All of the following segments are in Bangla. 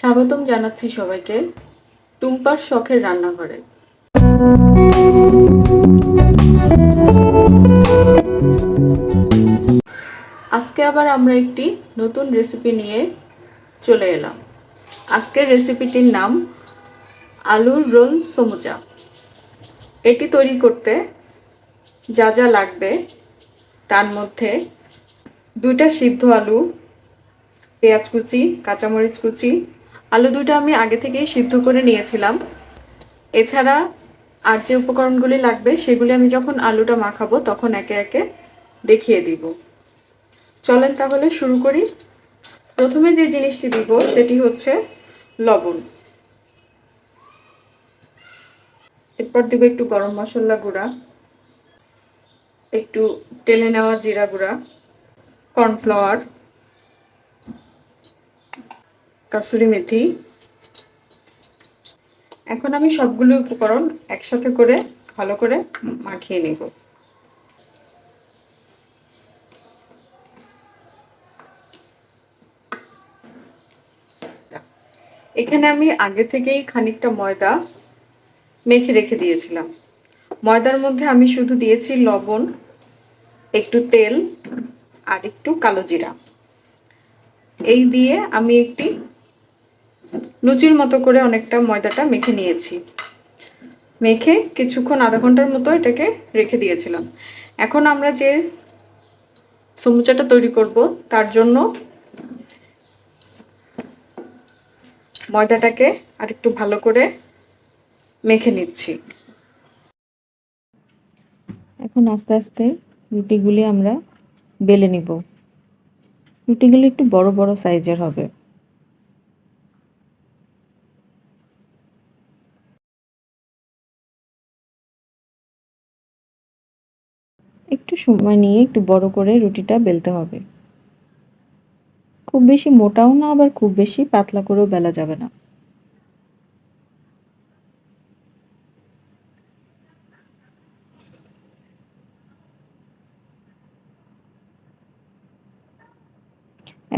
স্বাগতম জানাচ্ছি সবাইকে টুম্পার শখের রান্নাঘরে। আজকে আবার আমরা একটি নতুন রেসিপি নিয়ে চলে এলাম। আজকের রেসিপিটির নাম আলুর রোল সমুচা। এটি তৈরি করতে যা যা লাগবে, তার মধ্যে দুইটা সিদ্ধ আলু, পেঁয়াজ কুচি, কাঁচামরিচ কুচি আলু দুটো আমি আগে থেকেই সিদ্ধ করে নিয়েছিলাম। এছাড়া আর যে উপকরণগুলি লাগবে সেগুলি আমি যখন আলুটা মাখাবো তখন একে একে দেখিয়ে দিব। চলেন তাহলে শুরু করি। প্রথমে যে জিনিসটি দিব সেটি হচ্ছে লবণ। এরপর দিব একটু গরম মশলা গুঁড়া, একটু টেলে নেওয়া জিরা গুঁড়া, কর্নফ্লাওয়ার কাসুরি মেথি। এখন আমি সবগুলো উপকরণ একসাথে করে ভালো করে মাখিয়ে নেব। এখানে আমি আগে থেকেই খানিকটা ময়দা মেখে রেখে দিয়েছিলাম। ময়দার মধ্যে আমি শুধু দিয়েছি লবণ, একটু তেল আর একটু কালো জিরা। এই দিয়ে আমি একটি লুচির মতো করে অনেকটা ময়দাটা মেখে নিয়েছি। মেখে কিছুক্ষণ আধা ঘণ্টার মতো এটাকে রেখে দিয়েছিলাম। এখন আমরা যে সমুচাটা তৈরি করব, তার জন্য ময়দাটাকে আর একটু ভালো করে মেখে নিচ্ছি। এখন আস্তে আস্তে রুটিগুলি আমরা বেলে নিব। রুটিগুলি একটু বড় বড় সাইজের হবে। একটু সময় নিয়ে একটু বড় করে রুটিটা বেলতে হবে। খুব বেশি মোটাও না, আবার খুব বেশি পাতলা করেও বেলা যাবে না।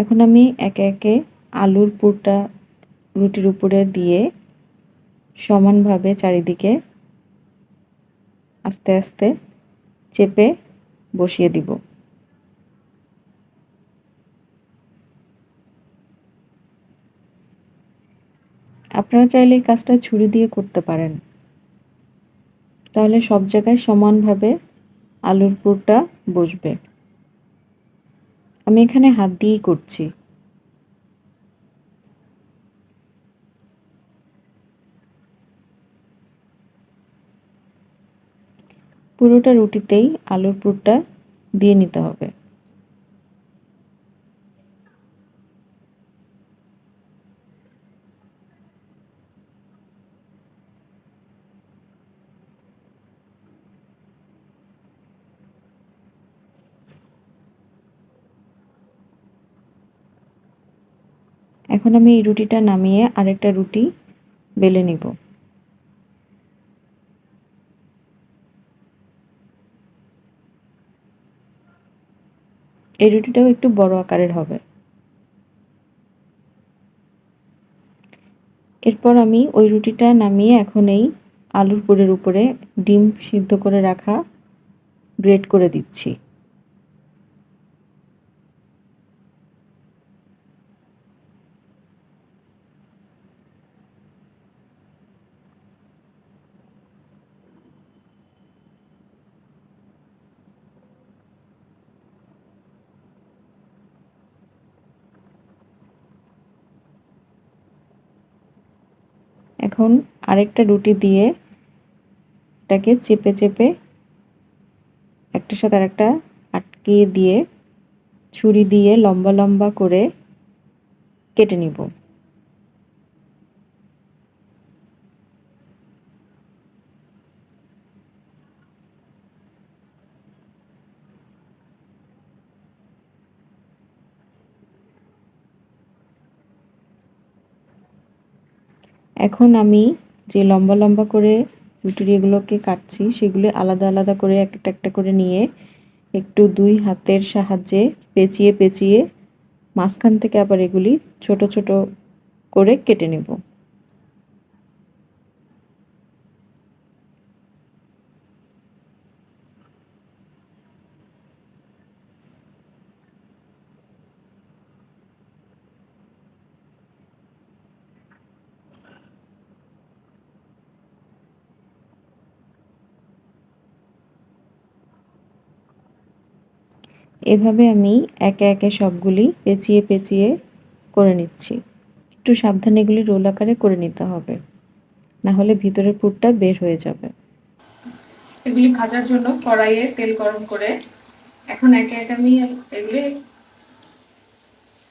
এখন আমি একে একে আলুর পুরটা রুটির উপরে দিয়ে সমানভাবে চারিদিকে আস্তে আস্তে চেপে বসিয়ে দিব। আপনারা চাইলে এই কাজটা ছুরি দিয়ে করতে পারেন। তাহলে সব জায়গায় সমানভাবে আলুর পুরটা বসবে। আমি এখানে হাত দিয়েই করছি। পুরোটা রুটিতেই আলুর পুরটা দিয়ে নিতে হবে। এখন আমি এই রুটিটা নামিয়ে আরেকটা রুটি বেলে নিব। এই রুটিটাও একটু বড় আকারের হবে। এরপর আমি ওই রুটিটা নামিয়ে এখন এই আলুর পুরের উপরে ডিম সিদ্ধ করে রাখা গ্রেট করে দিচ্ছি। এখন আরেকটা রুটি দিয়ে এটাকে চেপে চেপে একটার সাথে আরেকটা আটকিয়ে দিয়ে, ছুরি দিয়ে লম্বা লম্বা করে কেটে নিব। এখন আমি যে লম্বা লম্বা করে রুটির এগুলোকে কাটছি, সেগুলো আলাদা আলাদা করে একটা একটা করে নিয়ে একটু দুই হাতের সাহায্যে পেঁচিয়ে পেঁচিয়ে মাঝখান থেকে আবার এগুলি ছোট ছোট করে কেটে নেব। এভাবে আমি একে একে সবগুলি পেঁচিয়ে পেঁচিয়ে করে নিচ্ছি। একটু সাবধানে এগুলি রোল আকারে করে নিতে হবে। না হলে ভিতরের পুরটা বের হয়ে যাবে। এগুলি ভাজার জন্য কড়াইয়ে তেল গরম করে এখন একে একে আমি এগুলি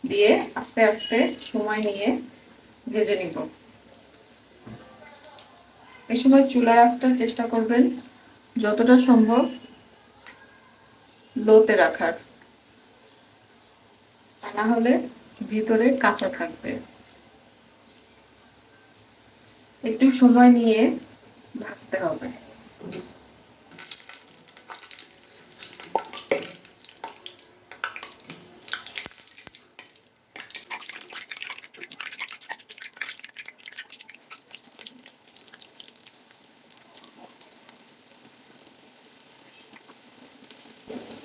দিয়ে আস্তে আস্তে সময় নিয়ে ভেজে নিব। এই সময় চুলার আঁচটা চেষ্টা করবেন যতটা সম্ভব লোতে রাখার। তা না হলে ভিতরে কাঁচা থাকবে। একটু সময় নিয়ে ভাজতে হবে।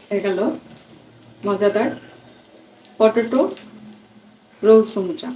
হয়ে গেল মজাদার পটেটো রোল সমুচা।